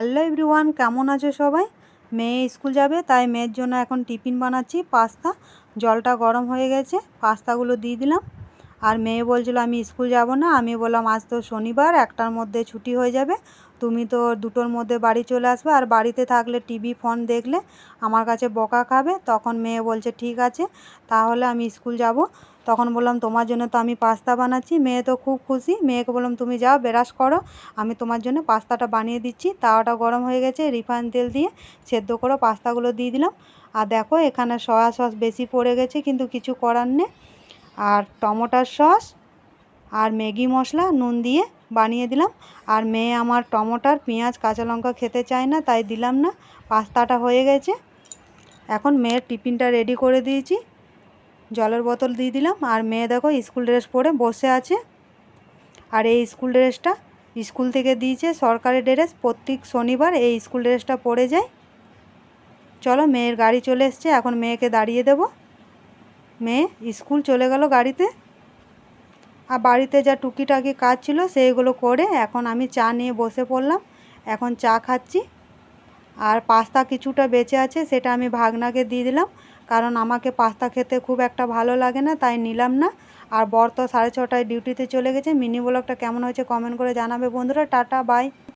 Hello everyone, কেমন আছো সবাই? মেয়ে স্কুল যাবে, তাই মেয়ের জন্য এখন টিফিন বানাচ্ছি, পাস্তা। জলটা গরম হয়ে গেছে, পাস্তাগুলো দিয়ে দিলাম। আর মেয়ে বলছিল, আমি স্কুল যাব না। আমি বললাম, আজ তো শনিবার, একটার মধ্যে ছুটি হয়ে যাবে। তুমি তো দুটোর মধ্যে বাড়ি চলে আসবে। আর বাড়িতে থাকলে টিভি, ফোন দেখলে আমার কাছে বকা খাবে। তখন মেয়ে বলছে, ঠিক আছে, তাহলে আমি স্কুল যাব। তখন বললাম, তোমার জন্য তো আমি পাস্তা বানাচ্ছি, মেয়ে তো খুব খুশি। মেয়েকে বললাম, তুমি যাও ব্রাশ করো, আমি তোমার জন্য পাস্তাটা বানিয়ে দিচ্ছি। তাওয়াটা গরম হয়ে গেছে, রিফাইন তেল দিয়ে সেদ্ধ করে পাস্তাগুলো দিয়ে দিলাম। আর দেখো, এখানে সয়া সস বেশি পড়ে গেছে, কিন্তু কিছু করার নেই। আর টমেটোর সস আর ম্যাগি মশলা নুন দিয়ে বানিয়ে দিলাম। আর মেয়ে আমার টমেটোর পেঁয়াজ, কাঁচা লঙ্কা খেতে চায় না, তাই দিলাম না। পাস্তাটা হয়ে গেছে। এখন মেয়ের টিফিনটা রেডি করে দিয়েছি। জলের বোতল দিয়ে দিলাম। আর মেয়ে দেখো স্কুল ড্রেস পরে বসে আছে। আর এই স্কুল ড্রেসটা স্কুল থেকে দিয়েছে সরকারি ড্রেস। প্রত্যেক শনিবার এই স্কুল ড্রেসটা পরে যায়। চলো মেয়ের গাড়ি চলে এসছে। এখন মেয়েকে দাঁড়িয়ে দেব। মেয়ে, স্কুল চলে গেল গাড়িতে। আর বাড়িতে যা টুকিটাকি কাজ ছিল সেইগুলো করে এখন আমি চা নিয়ে বসে পড়লাম। এখন চা খাচ্ছি। আর পাস্তা কিছুটা বেঁচে আছে, সেটা আমি ভাগনাকে দিয়ে দিলাম। কারণ আমাকে পাস্তা খেতে খুব একটা ভালো লাগে না, তাই নিলাম না। আর বর তো সাড়ে ছটায় ডিউটিতে চলে গেছে। মিনি ব্লগটা কেমন হয়েছে কমেন্ট করে জানাবে বন্ধুরা। Tata bye